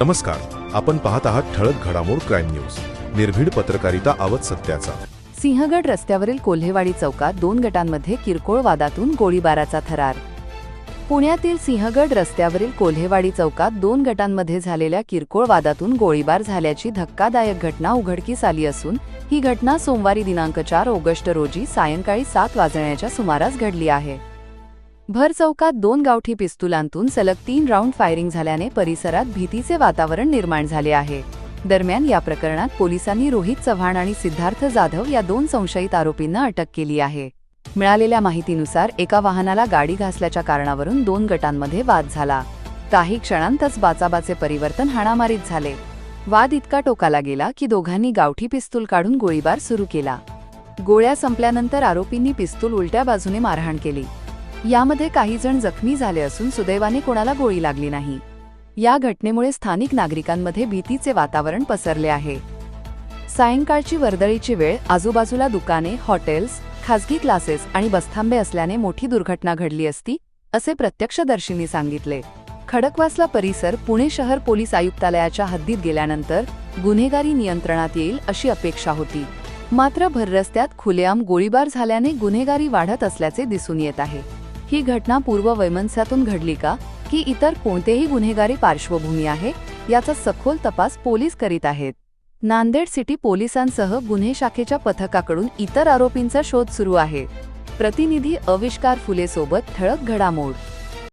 नमस्कार आपण पाहत आहात ठळक घडामोड क्राईम न्यूज. निर्भीड पत्रकारिता आवत सत्याचा. सिंहगड रस्त्यावरील कोल्हेवाडी चौकात दोन गटांमध्ये किरकोळ वादातून गोळीबाराचा थरार. पुण्यातील सिंहगड रस्त्यावरील कोल्हेवाडी चौकात दोन गटांमध्ये झालेल्या किरकोळ वादातून गोळीबार झाल्याची धक्कादायक घटना उघडकीस आली असून ही घटना सोमवारी दिनांक चार ऑगस्ट रोजी सायंकाळी सात वाजण्याच्या सुमारास घडली आहे. भर चौकात दोन गावठी पिस्तुलांतून सलग तीन राऊंड फायरिंग झाल्याने परिसरात भीतीचे वातावरण निर्माण झाले आहे. दरम्यान या प्रकरणात पोलिसांनी रोहित चव्हाण आणि सिद्धार्थ जाधव या दोन संशयित आरोपींना अटक केली आहे. मिळालेल्या माहितीनुसार एका वाहनाला गाडी घासल्याच्या कारणावरून दोन गटांमध्ये वाद झाला. काही क्षणांतच बाचाबाचे परिवर्तन हाणामारीत झाले. वाद इतका टोकाला गेला की दोघांनी गावठी पिस्तूल काढून गोळीबार सुरू केला. गोळ्या संपल्यानंतर आरोपींनी पिस्तूल उलट्या बाजूने मारहाण केली. यामध्ये काही जण जखमी झाले असून सुदैवाने कोणाला गोळी लागली नाही. या घटनेमुळे स्थानिक नागरिकांमध्ये भीतीचे वातावरण पसरले आहे. सायंकाळची वर्दळीची वेळ आजूबाजूला दुकाने हॉटेल्स खासगी क्लासेस आणि बसथांबे असल्याने मोठी दुर्घटना घडली असती असे प्रत्यक्षदर्शींनी सांगितले. खडकवासला परिसर पुणे शहर पोलीस आयुक्तालयाच्या हद्दीत गेल्यानंतर गुन्हेगारी नियंत्रणात येईल अशी अपेक्षा होती. मात्र भररस्त्यात खुलेआम गोळीबार झाल्याने गुन्हेगारी वाढत असल्याचे दिसून येत आहे. ही घटना पूर्व वैमनस्यातून घडली का? की इतर कोणतेही गुन्हेगारी पार्श्वभूमी आहे? याचा सखोल तपास पोलीस करीत आहेत. नांदेड सिटी पोलिसांसह गुन्हे शाखेच्या पथकाकडून इतर आरोपींचा शोध सुरू आहे. प्रतिनिधी अविष्कार फुलेसोबत ठळक घडामोड.